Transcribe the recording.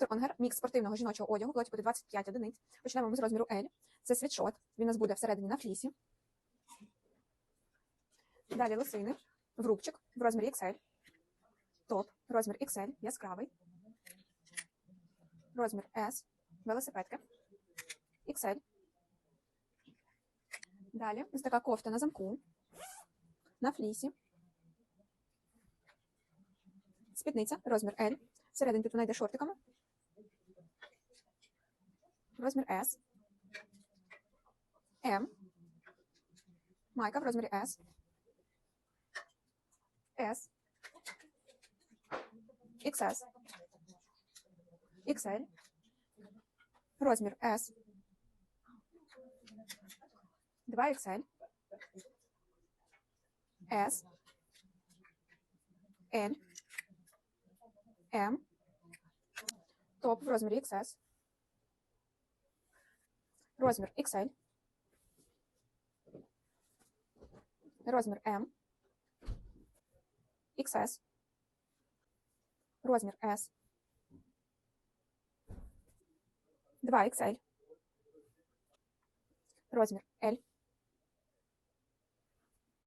Стронгер, мікс спортивного жіночого одягу, плоті буде 25 одиниць. Почнемо ми з розміру L. Це світшот. Він у нас буде всередині на флісі. Далі лосини, врубчик в розмірі XL. Топ, розмір XL, яскравий. Розмір S, велосипедки. XL. Далі ось така кофта на замку. На флісі. Спідниця, розмір L. Всередині тут вона йде шортиками. Розмір S. M. Майка в розмірі S. S. XS. XL. Розмір S. 2XL. S. L. М. Топ в розмірі XS. Розмір XL. Розмір М. XS. Розмір S. 2XL. Розмір L.